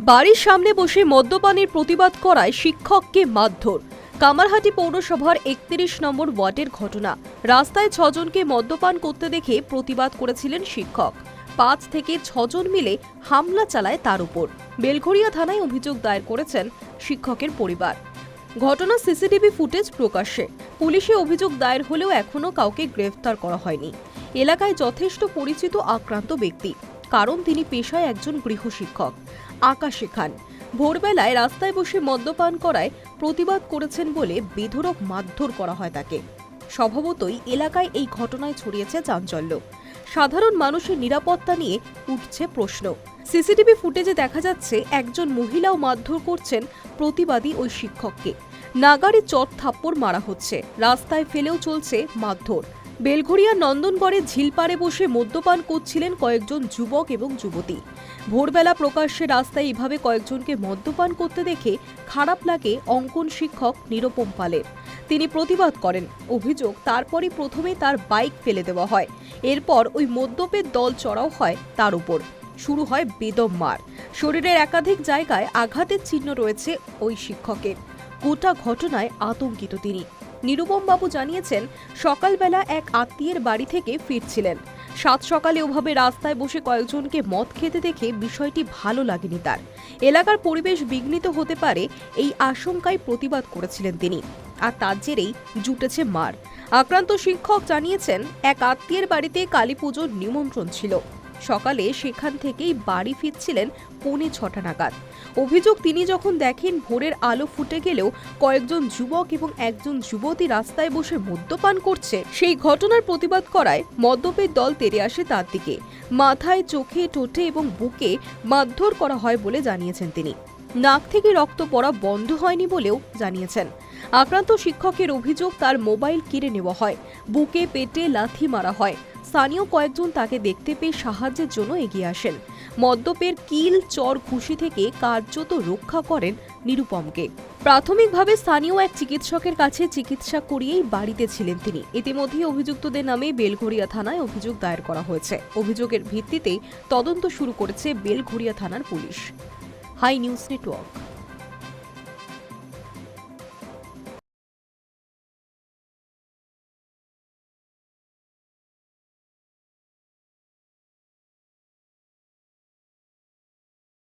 বাড়ির সামনে বসে মদ্যপানের প্রতিবাদ করায় শিক্ষককে মারধর। কামারহাটি পৌরসভার একত্রিশ নম্বর ওয়ার্ডের ঘটনা। রাস্তায় ছজনকে মদ্যপান করতে দেখে প্রতিবাদ করেছিলেন শিক্ষক। পাঁচ থেকে ছজন মিলে হামলা চালায় তার উপর। বেলঘরিয়া থানায় অভিযোগ দায়ের করেছেন শিক্ষকের পরিবার। ঘটনা সিসিটিভি ফুটেজ প্রকাশ্যে। পুলিশে অভিযোগ দায়ের হলেও এখনও কাউকে গ্রেফতার করা হয়নি। এলাকায় যথেষ্ট পরিচিত আক্রান্ত ব্যক্তি। কারণ তিনি পেশায় একজন গৃহশিক্ষক। আকাশে খান। ভোরবেলায় রাস্তায় বসে মদ্যপান করায় প্রতিবাদ করেছেন বলে বেধরক মারধর করা হয় তাকে। স্বভাবতই এলাকায় এই ঘটনায় ছড়িয়েছে চাঞ্চল্য। সাধারণ মানুষের নিরাপত্তা নিয়ে উঠছে প্রশ্ন। সিসিটিভি ফুটেজে দেখা যাচ্ছে, একজন মহিলাও মারধর করছেন প্রতিবাদী ওই শিক্ষককে। নাগারে চট থাপ্পড় মারা হচ্ছে। রাস্তায় ফেলেও চলছে মারধর। বেলঘরিয়া নন্দনগড়ে ঝিলপাড়ে বসে মদ্যপান করছিলেন কয়েকজন যুবক এবং যুবতী। ভোরবেলা প্রকাশ্যে রাস্তায় এভাবে কয়েকজনকে মদ্যপান করতে দেখে খারাপ লাগে অঙ্কন শিক্ষক নিরুপম পালের। তিনি প্রতিবাদ করেন। অভিযোগ, তারপরই প্রথমে তার বাইক ফেলে দেওয়া হয়। এরপর ওই মদ্যপের দল চড়াও হয় তার উপর। শুরু হয় বেদম মার। শরীরের একাধিক জায়গায় আঘাতের চিহ্ন রয়েছে ওই শিক্ষকের। গোটা ঘটনায় আতঙ্কিত তিনি। নিরুপম বাবু জানিয়েছেন, সকালবেলা এক আত্মীয়ের বাড়ি থেকে ফিরছিলেন। সাত সকালে ওভাবে রাস্তায় বসে কয়েকজনকে মদ খেতে দেখে বিষয়টি ভালো লাগেনি তার। এলাকার পরিবেশ বিঘ্নিত হতে পারে এই আশঙ্কায় প্রতিবাদ করেছিলেন তিনি। আর তার জেরেই জুটেছে মার। আক্রান্ত শিক্ষক জানিয়েছেন, এক আত্মীয়ের বাড়িতে কালী পুজোর নিমন্ত্রণ ছিল। সকালে সেখান থেকেই বাড়ি ফিরছিলেন পৌনে ছটা নাগাদ। অভিযোগ, তিনি যখন দেখেন ভোরের আলো ফুটে গেলেও কয়েকজন যুবক এবং একজন যুবতী রাস্তায় বসে মদ্যপান করছে, সেই ঘটনার প্রতিবাদ করায় মদ্যপের দল তেরে আসে তার দিকে। মাথায়, চোখে, ঠোঁটে এবং বুকে মারধর করা হয় বলে জানিয়েছেন তিনি। নাক থেকে রক্ত পড়া বন্ধ হয়নি বলেও জানিয়েছেন। আক্রান্ত শিক্ষকের অভিযোগ, তার মোবাইল কেড়ে নেওয়া হয়। বুকে, পেটে লাথি মারা হয়। স্থানীয় কয়েকজন তাকে দেখতে পেয়ে সাহায্যের জন্য এগিয়ে আসেন। মদ্যপের কিল, চর, ঘুষি থেকে কার্যত রক্ষা করেন নিরুপমকে। প্রাথমিকভাবে স্থানীয় এক চিকিৎসকের কাছে চিকিৎসা করিয়েই বাড়িতে ছিলেন তিনি। ইতিমধ্যে অভিযুক্তদের নামে বেলঘরিয়া থানায় অভিযোগ দায়ের করা হয়েছে। অভিযোগের ভিত্তিতে তদন্ত শুরু করেছে বেলঘরিয়া থানার পুলিশ। High news network.